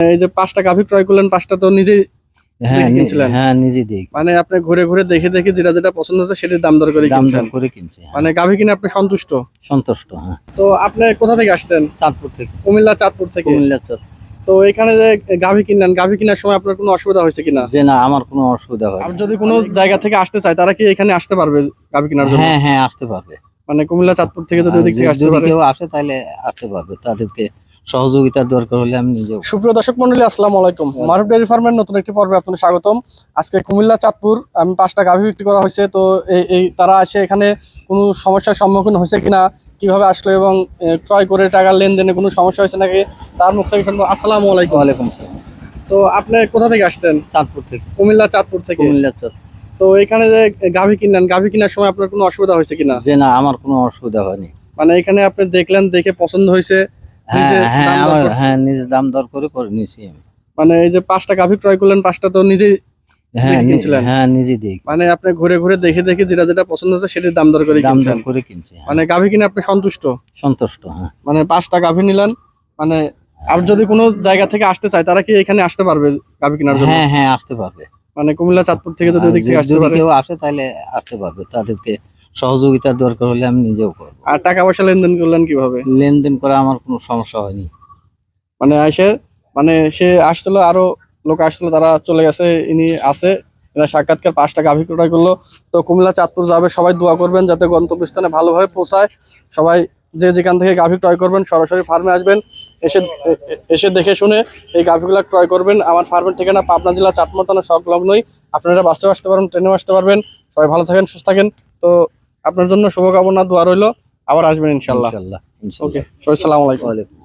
এই যে পাঁচটা গাভী ক্রয় করলেন পাঁচটা তো নিজেই হ্যাঁ কিনছিলেন? হ্যাঁ নিজে মানে আপনি ঘুরে ঘুরে দেখে দেখে যেটা যেটা পছন্দ হচ্ছে সেটার দাম দর করে কিনছেন। করে কিনছি হ্যাঁ। মানে গাভী কিনে আপনি সন্তুষ্ট? সন্তুষ্ট হ্যাঁ। তো আপনি কোথা থেকে আসছেন? চাঁদপুর থেকে। কুমিল্লা চাঁদপুর থেকে। কুমিল্লা তো এখানে যে গাভী কিনলেন গাভী কেনার সময় আপনার কোনো অসুবিধা হয়েছে কিনা? যে না আমার কোনো অসুবিধা হয় যদি কোনো জায়গা থেকে আসতে চায় তারা কি এখানে আসতে পারবে গাভী কেনার জন্য? হ্যাঁ হ্যাঁ আসতে পারবে। মানে কুমিল্লা চাঁদপুর থেকে যদি ওদিক থেকে আসতে পারে? কেউ আসে তাহলে আসতে পারবে। তাদেরকে সহযোগিতার দরকার হলে আমি নিজেও সুপ্রিয় দর্শক মন্ডলী আসসালামু আলাইকুম। মারুফ ডেয়ারি ফার্মের নতুন একটি পর্বে আপনাদের স্বাগতম। আজকে কুমিল্লা চাঁদপুর আমি পাঁচটা গাভী বিক্রি করা হয়েছে। তো এই এই তারা আসে এখানে কোনো সমস্যার সম্মুখীন হয়েছে কিনা কীভাবে আসলো এবং ক্রয় করে টাকার লেনদেনে কোনো সমস্যা হয়েছে নাকি তার মুখ থেকে শুনব। আসসালামু আলাইকুম। ওয়ালাইকুম আসসালাম। তো আপনি কোথা থেকে আসছেন? চাঁদপুর থেকে। কুমিল্লা চাঁদপুর থেকে? কুমিল্লা চর তো এখানে যে গাভী কিনলেন গাভী কেনার সময় আপনার কোনো অসুবিধা হয়েছে কিনা? যে না আমার কোনো অসুবিধা হয়নি। মানে এখানে আপনি দেখলেন দেখে পছন্দ হয়েছে। হ্যাঁ হ্যাঁ আমার হ্যাঁ নিজে দাম দর করে করে নিয়েছি আমি। মানে এই যে পাঁচটা গাভী ক্রয় করলেন পাঁচটা তো নিজেই হ্যাঁ কিনছিলেন? হ্যাঁ নিজে দিই মানে আপনি ঘুরে ঘুরে দেখে দেখে যেটা যেটা পছন্দ হচ্ছে সেটার দাম দর করে দাম দর করে কিনছি হ্যাঁ। মানে গাভী কিনে আপনি সন্তুষ্ট? সন্তুষ্ট হ্যাঁ। মানে পাঁচটা গাভী নিলেন মানে আর যদি কোনো জায়গা থেকে আসতে চায় তারা কি এখানে আসতে পারবে গাভী কেনার জন্য? হ্যাঁ হ্যাঁ আসতে পারবে। মানে কুমিল্লা চাঁদপুর থেকে যদি ওদিক থেকে আসতে পারে? কেউ আসে তাহলে আসতে পারবে। তাদেরকে সহযোগিতার দরকার হলে আমি নিজেও করব। আর টাকা পয়সা লেনদেন করলেন কীভাবে? লেনদেন করা আমার কোনো সমস্যা হয়নি। মানে এসে মানে সে আসছিল আরও লোক আসছিল তারা চলে গেছে ইনি আছে এরা সাক্ষাৎকার পাঁচটা গাভী ক্রয় করল। তো কুমিল্লা চাঁদপুর যাবে সবাই দোয়া করবেন যাতে গন্তব্যস্থানে ভালোভাবে পৌঁছায়। সবাই যে যেখান থেকে গাভী ক্রয় করবেন সরাসরি ফার্মে আসবেন। এসে এসে দেখে শুনে এই গাভীগুলা ক্রয় করবেন। আমার ফার্মের ঠিকানা পাবনা জেলা চাটমোটানা সংলগ্নই। আপনারা বাসে আসতে পারবেন ট্রেনেও আসতে পারবেন। সবাই ভালো থাকেন সুস্থ থাকেন। তো আপনার জন্য শুভকামনা দোয়া রইল। আবার আসবেন ইনশাল্লাহ ইনশাল্লাহ ওকে সবাই সালাম আলাইকুম। ওয়ালাইকুম